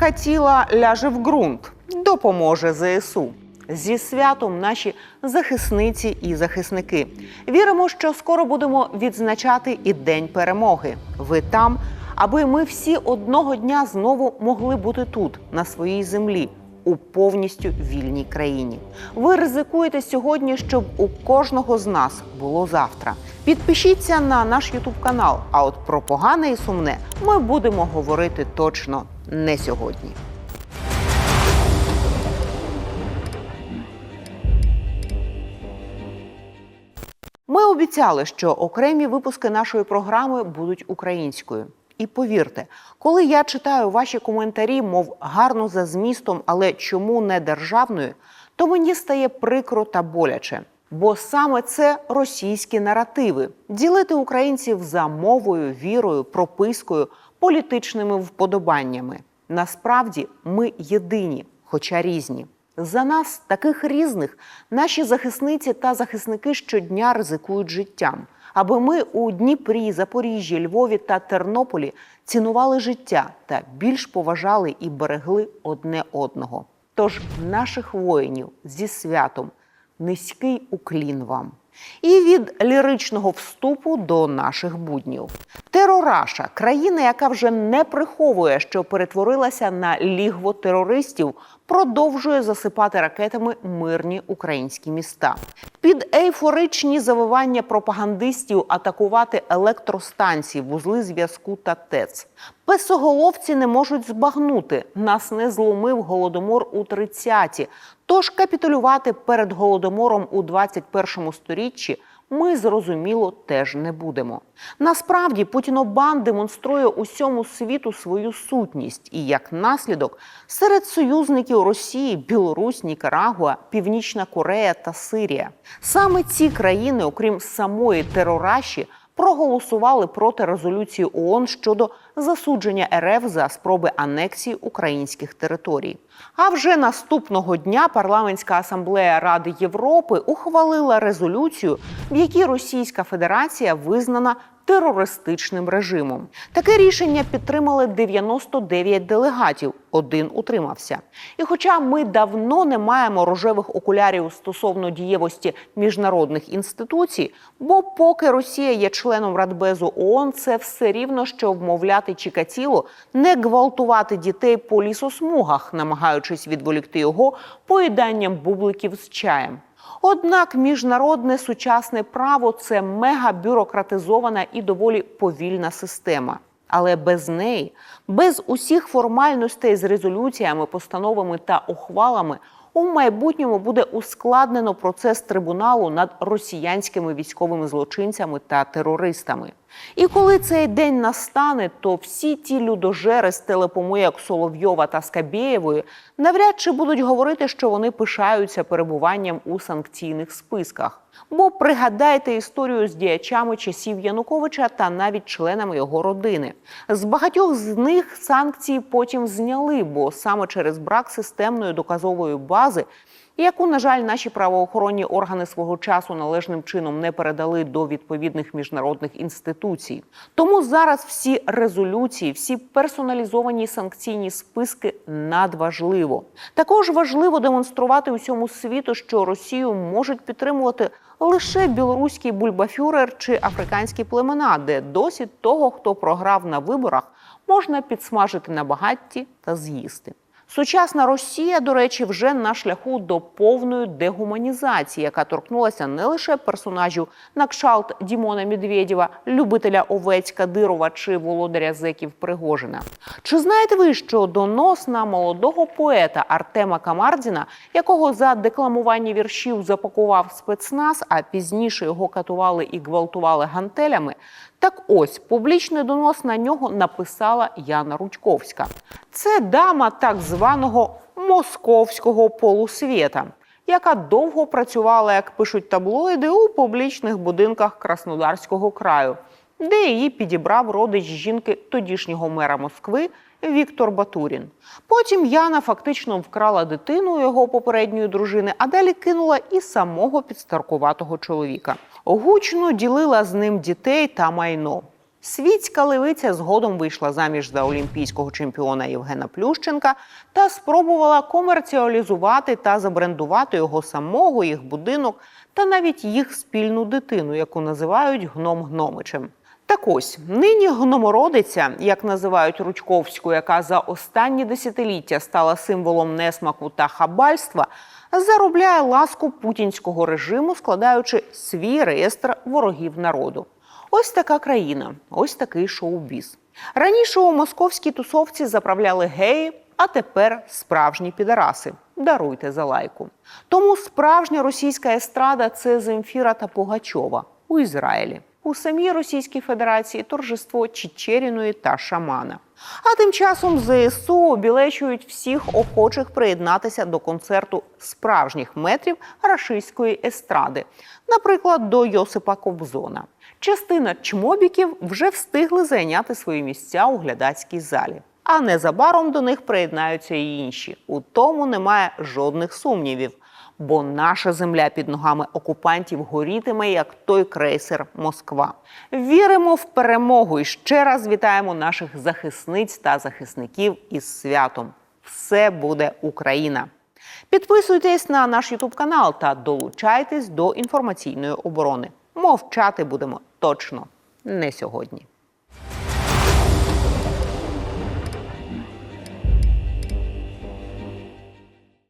Чикатіла ляже в ґрунт, допоможе ЗСУ. Зі святом наші захисниці і захисники. Віримо, що скоро будемо відзначати і День перемоги. Ви там, аби ми всі одного дня знову могли бути тут, на своїй землі, у повністю вільній країні. Ви ризикуєте сьогодні, щоб у кожного з нас було завтра. Підпишіться на наш Ютуб канал. А от про погане і сумне ми будемо говорити точно не сьогодні. Ми обіцяли, що окремі випуски нашої програми будуть українською. І повірте, коли я читаю ваші коментарі, мов гарно за змістом, але чому не державною, то мені стає прикро та боляче. Бо саме це російські наративи ділити українців за мовою, вірою, пропискою, політичними вподобаннями. Насправді ми єдині, хоча різні. За нас, таких різних, наші захисниці та захисники щодня ризикують життям, аби ми у Дніпрі, Запоріжжі, Львові та Тернополі цінували життя та більш поважали і берегли одне одного. Тож наших воїнів зі святом низький уклін вам. І від ліричного вступу до наших буднів. Терораша країна, яка вже не приховує, що перетворилася на лігво терористів, продовжує засипати ракетами мирні українські міста. Під ейфоричні завивання пропагандистів атакувати електростанції, вузли зв'язку та ТЕЦ. Песоголовці не можуть збагнути. Нас не зломив голодомор у 30-ті. Тож капітулювати перед голодомором у 21 сторіччі ми зрозуміло теж не будемо. Насправді Путінобан демонструє усьому світу свою сутність, і як наслідок серед союзників Росії, Білорусь, Нікарагуа, Північна Корея та Сирія. Саме ці країни, окрім самої терораші, проголосували проти резолюції ООН щодо засудження РФ за спроби анексії українських територій. А вже наступного дня парламентська асамблея Ради Європи ухвалила резолюцію, в якій Російська Федерація визнана терористичним режимом. Таке рішення підтримали 99 делегатів, один утримався. І хоча ми давно не маємо рожевих окулярів стосовно дієвості міжнародних інституцій, бо поки Росія є членом Радбезу ООН, це все рівно, що вмовляти Чікатіло не гвалтувати дітей по лісосмугах, намагаючись відволікти його поїданням бубликів з чаєм. Однак міжнародне сучасне право це мегабюрократизована і доволі повільна система. Але без неї, без усіх формальностей з резолюціями, постановами та ухвалами, у майбутньому буде ускладнено процес трибуналу над росіянськими військовими злочинцями та терористами. І коли цей день настане, то всі ті людожери з телепомийок Соловйова та Скабєєвої навряд чи будуть говорити, що вони пишаються перебуванням у санкційних списках. Бо пригадайте історію з діячами часів Януковича та навіть членами його родини. З багатьох з них санкції потім зняли, бо саме через брак системної доказової бази яку, на жаль, наші правоохоронні органи свого часу належним чином не передали до відповідних міжнародних інституцій. Тому зараз всі резолюції, всі персоналізовані санкційні списки надважливо. Також важливо демонструвати усьому світу, що Росію можуть підтримувати лише білоруський бульбафюрер чи африканські племена, де досі того, хто програв на виборах, можна підсмажити на багатті та з'їсти. Сучасна Росія, до речі, вже на шляху до повної дегуманізації, яка торкнулася не лише персонажів на кшалт Дімона Медведєва, любителя овець Кадирова чи володаря зеків Пригожина. Чи знаєте ви, що донос на молодого поета Артема Камардіна, якого за декламування віршів запакував спецназ, а пізніше його катували і гвалтували гантелями? Так ось публічний донос на нього написала Яна Рудьковська. Це дама так званого московського полусвіта, яка довго працювала, як пишуть таблоїди, у публічних будинках Краснодарського краю, де її підібрав родич жінки тодішнього мера Москви Віктор Батурін. Потім Яна фактично вкрала дитину його попередньої дружини, а далі кинула і самого підстаркуватого чоловіка. Гучно ділила з ним дітей та майно. Світська левиця згодом вийшла заміж за олімпійського чемпіона Євгена Плющенка та спробувала комерціалізувати та забрендувати його самого, їх будинок та навіть їх спільну дитину, яку називають гном гномичем. Так ось нині гномородиця, як називають Рудьковську, яка за останні десятиліття стала символом несмаку та хабальства, заробляє ласку путінського режиму, складаючи свій реєстр ворогів народу. Ось така країна, ось такий шоу-біз. Раніше у московській тусовці заправляли геї, а тепер справжні підараси. Даруйте за лайку. Тому справжня російська естрада це Земфіра та Пугачова у Ізраїлі. У самій Російській Федерації торжество Чечеріної та Шамана. А тим часом ЗСУ обілечують всіх охочих приєднатися до концерту справжніх метрів рашистської естради, наприклад, до Йосипа Кобзона. Частина чмобіків вже встигли зайняти свої місця у глядацькій залі. А незабаром до них приєднаються і інші. У тому немає жодних сумнівів, бо наша земля під ногами окупантів горітиме, як той крейсер Москва. Віримо в перемогу і ще раз вітаємо наших захисниць та захисників із святом. Все буде Україна! Підписуйтесь на наш Ютуб канал та долучайтесь до інформаційної оборони. Мовчати будемо точно не сьогодні.